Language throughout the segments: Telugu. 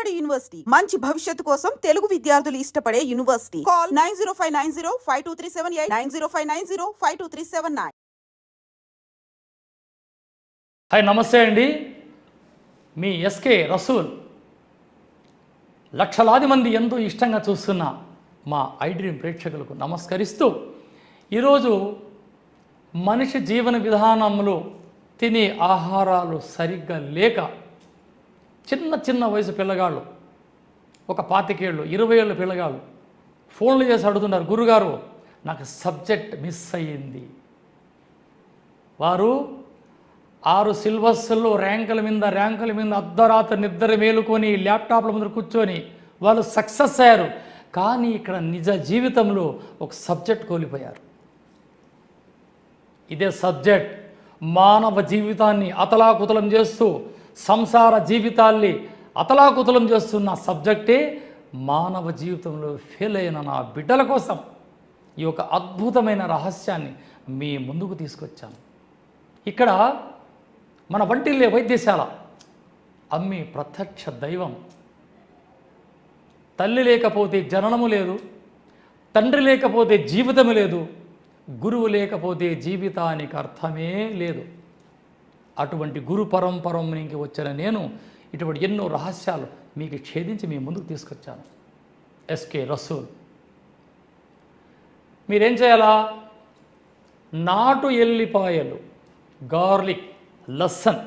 విజయవాడ యూనివర్సిటీ. మంచి భవిష్యత్తు కోసం తెలుగు విద్యార్థులు ఇష్టపడే university. Call nine zero five nine zero five two three seven eight nine zero five nine zero five two three seven nine. Hi నమస్తే అండి. మీ ఎస్కే రసూల్. లక్షలాది మంది ఎంతో ఇష్టంగా చూస్తున్న మా ఐ డ్రీమ్ ప్రేక్షకులకు నమస్కరిస్తూ ఈరోజు మనిషి జీవన విధానంలో తినే ఆహారాలు సరిగ్గా లేక చిన్న చిన్న వయసు పిల్లగాళ్ళు. ఒక పాతికేళ్ళు ఇరవై ఏళ్ళ పిల్లగాళ్ళు. ఫోన్లు చేసి అడుగుతున్నారు గురుగారు నాకు సబ్జెక్ట్ మిస్ అయ్యింది. వారు ఆరు సిలబస్లో ర్యాంకుల మీద ర్యాంకుల మీద అర్ధరాత్రి నిద్ర మేలుకొని ల్యాప్టాప్ల ముందు కూర్చొని వాళ్ళు సక్సెస్ అయ్యారు. కానీ ఇక్కడ నిజ జీవితంలో ఒక సబ్జెక్ట్ కోల్పోయారు. ఇదే సబ్జెక్ట్ మానవ జీవితాన్ని అతలాకుతలం చేస్తూ సంసార జీవితాల్ని అతలాకుతలం చేస్తున్న సబ్జెక్టే మానవ జీవితంలో ఫెయిల్ అయిన నా బిడ్డల కోసం ఈ యొక్క అద్భుతమైన రహస్యాన్ని మీ ముందుకు తీసుకొచ్చాను. ఇక్కడ మన వంటిల్లే వైద్యశాల అమ్మి ప్రత్యక్ష దైవం. తల్లి లేకపోతే జననము లేదు తండ్రి లేకపోతే జీవితము లేదు గురువు లేకపోతే జీవితానికి అర్థమే లేదు. అటువంటి గురు పరంపరం నుంచి వచ్చిన నేను ఇటువంటి ఎన్నో రహస్యాలు మీకు ఛేదించి మీ ముందుకు తీసుకొచ్చాను. ఎస్కే రసూల్. మీరేం చేయాలా? నాటు ఎల్లిపాయలు గార్లిక్ లస్సన్.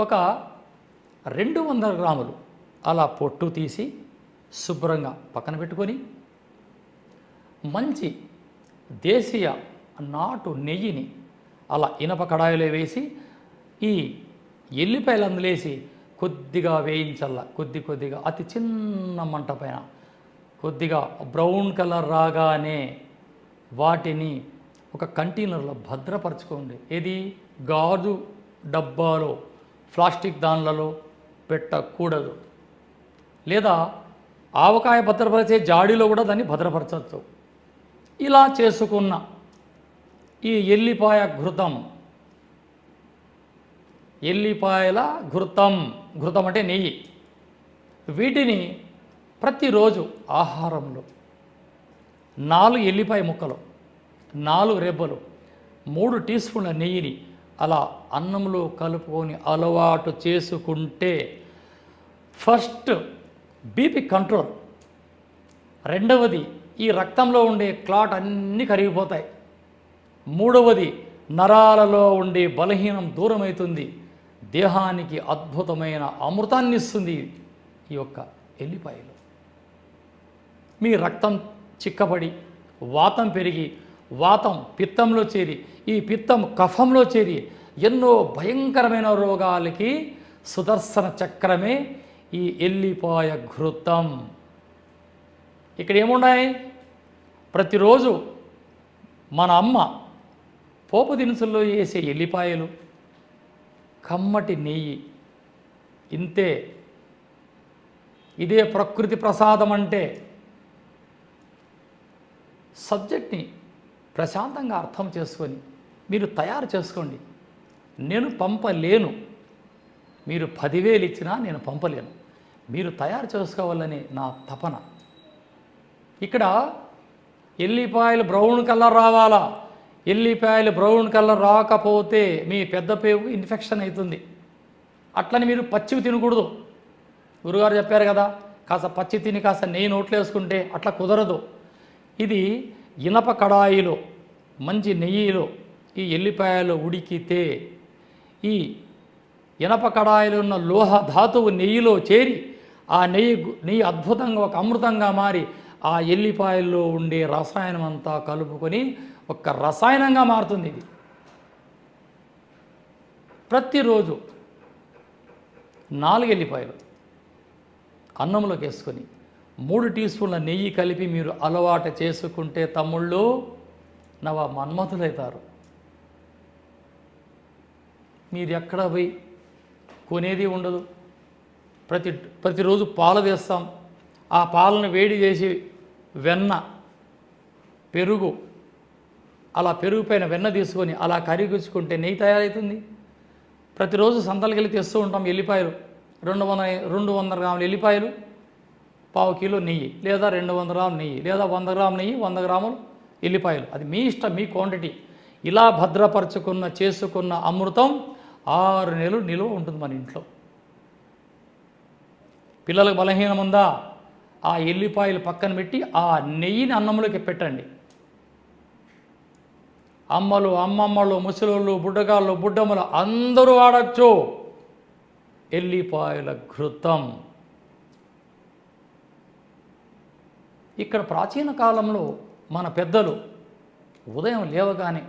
ఒక రెండు వందల గ్రాములు అలా పొట్టు తీసి శుభ్రంగా పక్కన పెట్టుకొని మంచి దేశీయ నాటు నెయ్యిని అలా ఇనప కడాయిలో వేసి ఈ ఎల్లిపాయలు అందులేసి కొద్దిగా వేయించల్ల కొద్ది కొద్దిగా అతి చిన్న మంట పైన. కొద్దిగా బ్రౌన్ కలర్ రాగానే వాటిని ఒక కంటైనర్లో భద్రపరచుకోండి. ఏది? గాజు డబ్బాలో ప్లాస్టిక్ దానిలలో పెట్టకూడదు. లేదా ఆవకాయ భద్రపరిచే జాడీలో కూడా దాన్ని భద్రపరచవచ్చు ఇలా చేసుకున్న ఈ ఎల్లిపాయ ఘృతం. ఎల్లిపాయల ఘృతం. ఘృతం అంటే నెయ్యి. వీటిని ప్రతిరోజు ఆహారంలో నాలుగు ఎల్లిపాయ ముక్కలు నాలుగు రెబ్బలు మూడు టీ స్పూన్ల నెయ్యిని అలా అన్నంలో కలుపుకొని అలవాటు చేసుకుంటే ఫస్ట్ బీపీ కంట్రోల్. రెండవది ఈ రక్తంలో ఉండే క్లాట్ అన్నీ కరిగిపోతాయి. మూడవది నరాలలో ఉండే బలహీనం దూరమవుతుంది. దేహానికి అద్భుతమైన అమృతాన్ని ఇస్తుంది ఈ యొక్క ఎల్లిపాయలు. మీ రక్తం చిక్కబడి వాతం పెరిగి వాతం పిత్తంలో చేరి ఈ పిత్తం కఫంలో చేరి ఎన్నో భయంకరమైన రోగాలకి సుదర్శన చక్రమే ఈ ఎల్లిపాయ ఘృతం. ఇక్కడ ఏమున్నాయి? ప్రతిరోజు మన అమ్మ పోపు దినుసుల్లో వేసే ఎల్లిపాయలు కమ్మటి నెయ్యి ఇంతే. ఇదే ప్రకృతి ప్రసాదం అంటే సబ్జెక్ట్ని ప్రశాంతంగా అర్థం చేసుకొని మీరు తయారు చేసుకోండి. నేను పంపలేను. మీరు పదివేలు ఇచ్చినా నేను పంపలేను. మీరు తయారు చేసుకోవాలని నా తపన. ఇక్కడ ఎల్లిపాయలు బ్రౌన్ కలర్ రావాలా? ఎల్లిపాయలు బ్రౌన్ కలర్ రాకపోతే మీ పెద్ద పేగు ఇన్ఫెక్షన్ అవుతుంది. అట్లని మీరు పచ్చివి తినకూడదు. గురుగారు చెప్పారు కదా కాస్త పచ్చి తిని కాస్త నెయ్యి నోట్లు వేసుకుంటే అట్లా కుదరదు. ఇది ఇనప కడాయిలో మంచి నెయ్యిలో ఈ ఎల్లిపాయలు ఉడికితే ఈ ఇనప కడాయిలో ఉన్న లోహ ధాతువు నెయ్యిలో చేరి ఆ నెయ్యి నెయ్యి అద్భుతంగా ఒక అమృతంగా మారి ఆ ఎల్లిపాయల్లో ఉండే రసాయనం అంతా కలుపుకొని ఒక రసాయనంగా మారుతుంది ఇది. ప్రతిరోజు నాలుగు ఎల్లిపాయలు అన్నంలోకి వేసుకొని మూడు టీ స్పూన్ల నెయ్యి కలిపి మీరు అలవాటు చేసుకుంటే తమ్ముళ్ళు నవ మన్మథులవుతారు మీరు ఎక్కడ పోయి కొనేది ఉండదు. ప్రతి ప్రతిరోజు పాలు తెస్తాం ఆ పాలను వేడి చేసి వెన్న పెరుగు అలా పెరుగుపైన వెన్న తీసుకొని అలా కరిగించుకుంటే నెయ్యి తయారవుతుంది ప్రతిరోజు సంతలకెళ్ళి తెస్తూ ఉంటాం ఎల్లిపాయలు. రెండు వందల రెండు వందల గ్రాముల ఎల్లిపాయలు పావు కిలో నెయ్యి లేదా రెండు వందల గ్రాములు నెయ్యి లేదా వంద గ్రాముల నెయ్యి వంద గ్రాములు ఎల్లిపాయలు. అది మీ ఇష్టం మీ క్వాంటిటీ. ఇలా భద్రపరచుకున్న చేసుకున్న అమృతం ఆరు నెలలు నిలువ ఉంటుంది మన ఇంట్లో. పిల్లలకు బలహీనం ఉందా ఆ ఎల్లిపాయలు పక్కన పెట్టి ఆ నెయ్యిని అన్నంలోకి పెట్టండి. అమ్మలు అమ్మమ్మలు ముసలోళ్ళు బుడ్డగాళ్ళు బుడ్డమ్మలు అందరూ వాడచ్చు. ఎల్లిపాయల ఘృతం. ఇక్కడ ప్రాచీన కాలంలో మన పెద్దలు ఉదయం లేవగానే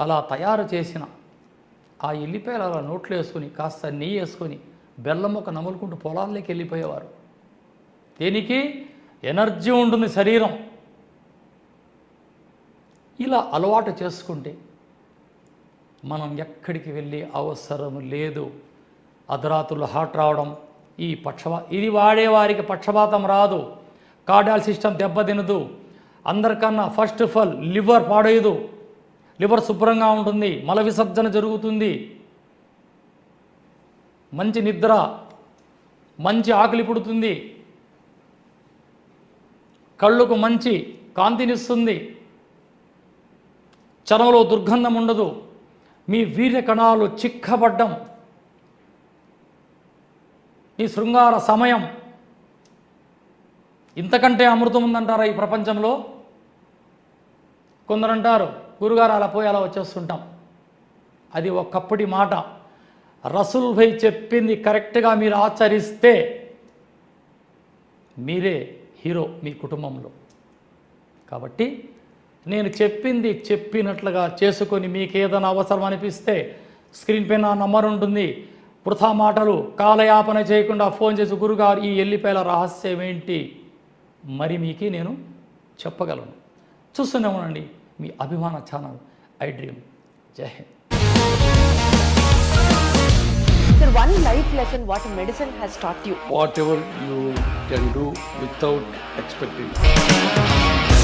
అలా తయారు చేసిన ఆ ఎల్లిపాయలు అలా నోట్లో వేసుకొని కాస్త నెయ్యి వేసుకొని బెల్లం ఒక నములుకుంటూ పొలాల్లోకి వెళ్ళిపోయేవారు. దేనికి? ఎనర్జీ ఉంటుంది శరీరం. ఇలా అలవాటు చేసుకుంటే మనం ఎక్కడికి వెళ్ళే అవసరం లేదు. అర్ధరాత్రులు హార్ట్ రావడం ఈ పక్షపా ఇది వాడేవారికి పక్షపాతం రాదు. కార్డియాల్ సిస్టమ్ దెబ్బతినదు. అందరికన్నా ఫస్ట్ ఆఫ్ ఆల్ లివర్ పాడేయదు లివర్ శుభ్రంగా ఉంటుంది. మల విసర్జన జరుగుతుంది. మంచి నిద్ర మంచి ఆకలి పుడుతుంది. కళ్ళకు మంచి కాంతినిస్తుంది. చర్మంలో దుర్గంధం ఉండదు. మీ వీర్య కణాలు చిక్కబడ్డం. మీ శృంగార సమయం. ఇంతకంటే అమృతం ఉందంటారా ఈ ప్రపంచంలో? కొందరు అంటారు గురుగారు అలా పోయి అలా వచ్చేస్తుంటాం. అది ఒకప్పటి మాట. రసూల్ భై చెప్పింది కరెక్ట్గా మీరు ఆచరిస్తే మీరే హీరో మీ కుటుంబంలో. కాబట్టి నేను చెప్పింది చెప్పినట్లుగా చేసుకొని మీకు ఏదైనా అవసరం అనిపిస్తే స్క్రీన్ పైన నా నంబర్ ఉంటుంది. వృథా మాటలు కాలయాపన చేయకుండా ఫోన్ చేసి గురుగారు ఈ ఎల్లిపాయల రహస్యం ఏంటి? మరి మీకు నేను చెప్పగలను. చూస్తూనే ఉండండి మీ అభిమాన channel I dream. Jai Hind. Sir, one life lesson what medicine has taught you. whatever you can do without expecting.